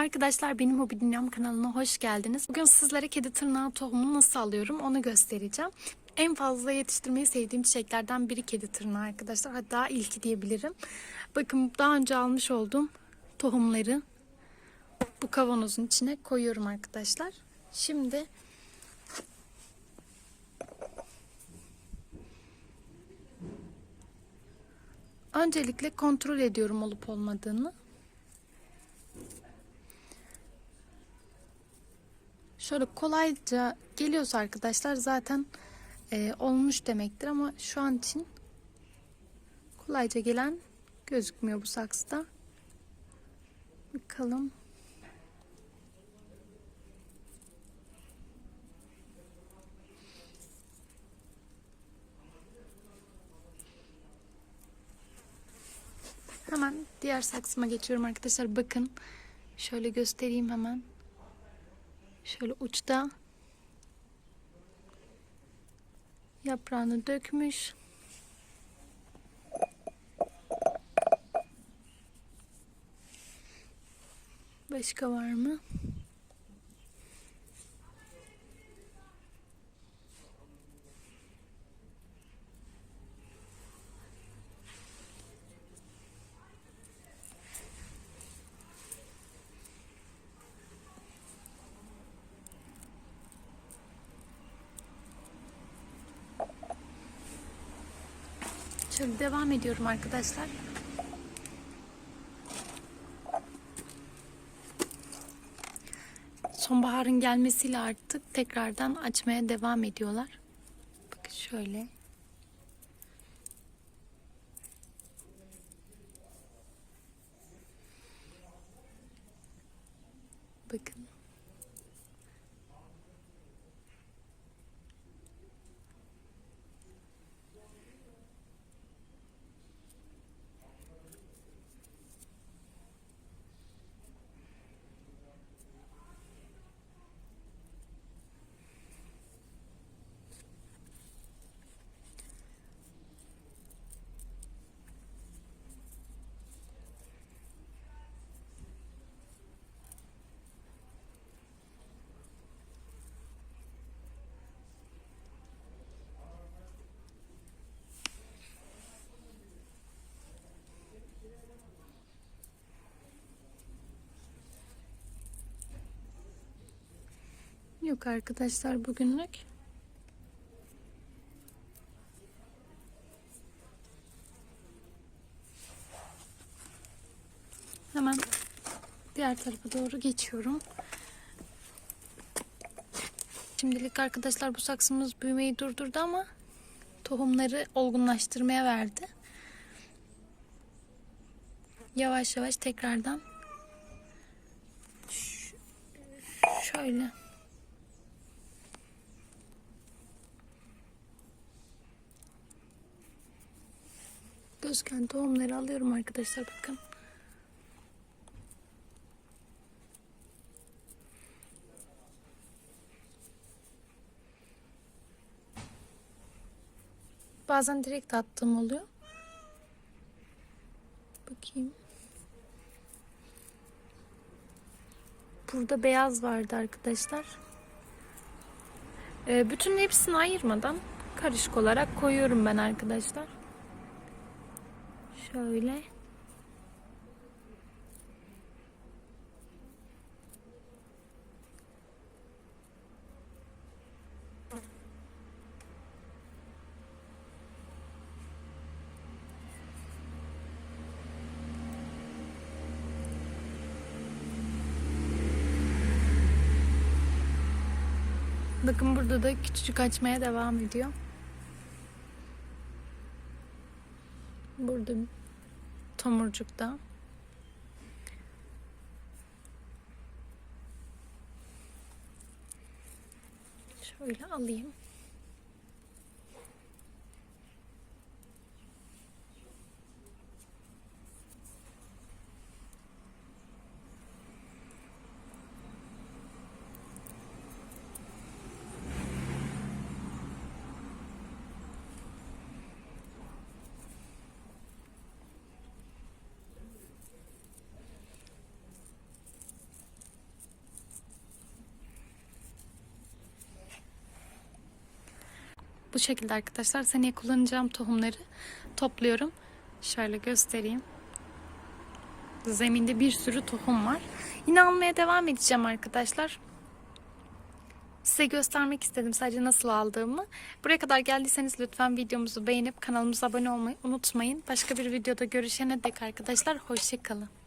Arkadaşlar benim Hobi Dünyam kanalına hoş geldiniz. Bugün sizlere kedi tırnağı tohumunu nasıl alıyorum onu göstereceğim. En fazla yetiştirmeyi sevdiğim çiçeklerden biri kedi tırnağı arkadaşlar. Hatta ilki diyebilirim. Bakın daha önce almış olduğum tohumları bu kavanozun içine koyuyorum arkadaşlar. Şimdi öncelikle kontrol ediyorum olup olmadığını. Şöyle kolayca geliyorsa arkadaşlar zaten e, olmuş demektir ama şu an için kolayca gelen gözükmüyor bu saksıda. Bakalım. Hemen diğer saksıma geçiyorum arkadaşlar. Bakın şöyle göstereyim hemen. Şöyle uçta yaprağını dökmüş. Başka var mı? Şöyle devam ediyorum arkadaşlar. Sonbaharın gelmesiyle artık tekrardan açmaya devam ediyorlar. Bakın şöyle. Bakın. Yok arkadaşlar bugünlük. Hemen diğer tarafa doğru geçiyorum. Şimdilik arkadaşlar bu saksımız büyümeyi durdurdu ama tohumları olgunlaştırmaya verdi. Yavaş yavaş tekrardan şöyle gözken tohumları alıyorum arkadaşlar bakın. Bazen direkt attığım oluyor. Bakayım. Burada beyaz vardı arkadaşlar. Ee, bütün hepsini ayırmadan karışık olarak koyuyorum ben arkadaşlar. Şöyle. Bakın burada da küçücük açmaya devam ediyor. Burada tomurcukta. Şöyle alayım. Bu şekilde arkadaşlar seneye kullanacağım tohumları topluyorum. Şöyle göstereyim. Zeminde bir sürü tohum var. Yine almaya devam edeceğim arkadaşlar. Size göstermek istedim sadece nasıl aldığımı. Buraya kadar geldiyseniz lütfen videomuzu beğenip kanalımıza abone olmayı unutmayın. Başka bir videoda görüşene dek arkadaşlar hoşçakalın.